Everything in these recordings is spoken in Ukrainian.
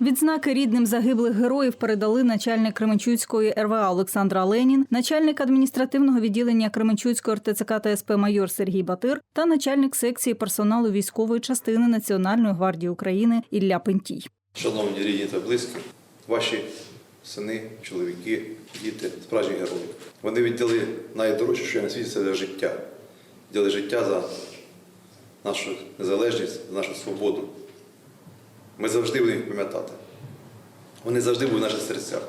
Відзнаки рідним загиблих героїв передали начальник Кременчуцької РВА Олександра Ленін, начальник адміністративного відділення Кременчуцької РТЦК та СП майор Сергій Батир та начальник секції персоналу військової частини Національної гвардії України Ілля Пентій. Шановні рідні та близькі, ваші сини, чоловіки, діти, справжні герої. Вони віддали найдорожче, що на світі, це життя. Віддали життя за нашу незалежність, за нашу свободу. Ми завжди будемо їх пам'ятати. Вони завжди будуть в наших серцях.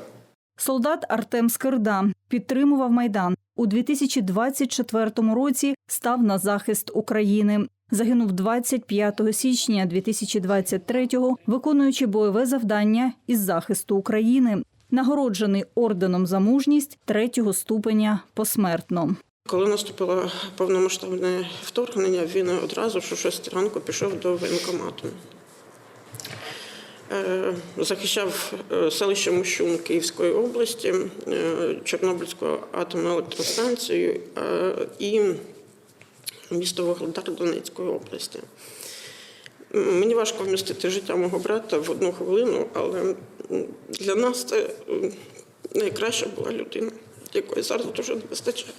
Солдат Артем Скирда підтримував майдан у 2024 році. Став на захист України. Загинув 25 січня 2023-го, виконуючи бойове завдання із захисту України. Нагороджений орденом за мужність третього ступеня посмертно. Коли наступило повномасштабне вторгнення, він одразу ж о 6 ранку пішов до воєнкомату. Е, Захищав е, селище Мощун Київської області, е, Чорнобильську атомну електростанцію і місто Вугледар Донецької області. Мені важко вмістити життя мого брата в одну хвилину, але для нас це найкраща була людина, якої зараз дуже не вистачає.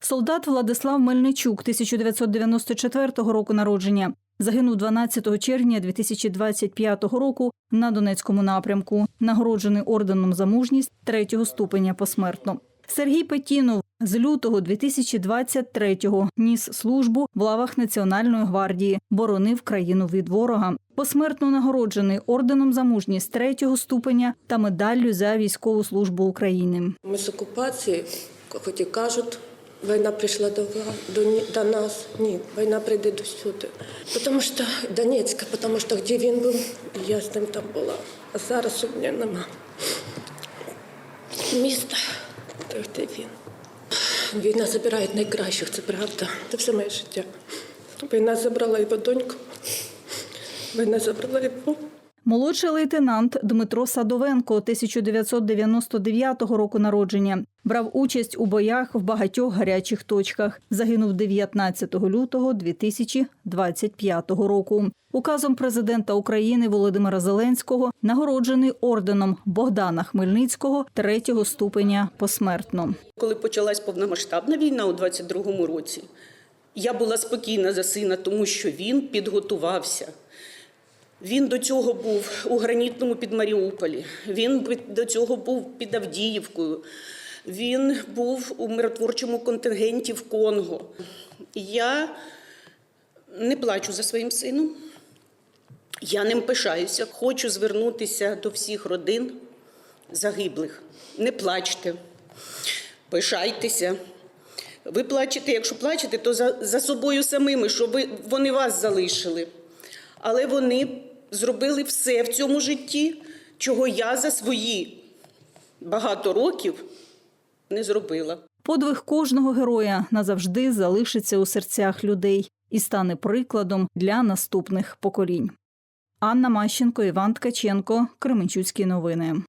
Солдат Владислав Мельничук 1994 року народження. Загинув 12 червня 2025 року на Донецькому напрямку, нагороджений орденом за мужність третього ступеня посмертно. Сергій Петінов з лютого 2023-го ніс службу в лавах Національної гвардії, боронив країну від ворога. Посмертно нагороджений орденом за мужність третього ступеня та медаллю за військову службу України. Ми з окупації, хоч і кажуть, війна прийшла до, до, до нас. Ні, війна прийде до сюди. Тому що Донецька, тому що де він був, я з ним там була. А зараз у мене нема міста, де він. Війна забирає найкращих, це правда. Це все моє життя. Війна забрала його доньку. Війна забрала його. Молодший лейтенант Дмитро Садовенко 1999 року народження брав участь у боях в багатьох гарячих точках. Загинув 19 лютого 2025 року. Указом президента України Володимира Зеленського нагороджений орденом Богдана Хмельницького третього ступеня посмертно. Коли почалась повномасштабна війна у 22-му році, я була спокійна за сина, тому що він підготувався. Він до цього був у гранітному під Маріуполі, він до цього був під Авдіївкою, він був у миротворчому контингенті в Конго. Я не плачу за своїм сином. Я ним пишаюся. Хочу звернутися до всіх родин загиблих. Не плачте, пишайтеся. Ви плачете, якщо плачете, то за, за собою самими, що ви, вони вас залишили. Але вони зробили все в цьому житті, чого я за свої багато років не зробила. Подвиг кожного героя назавжди залишиться у серцях людей і стане прикладом для наступних поколінь. Анна Мащенко, Іван Ткаченко, Кременчуцькі новини.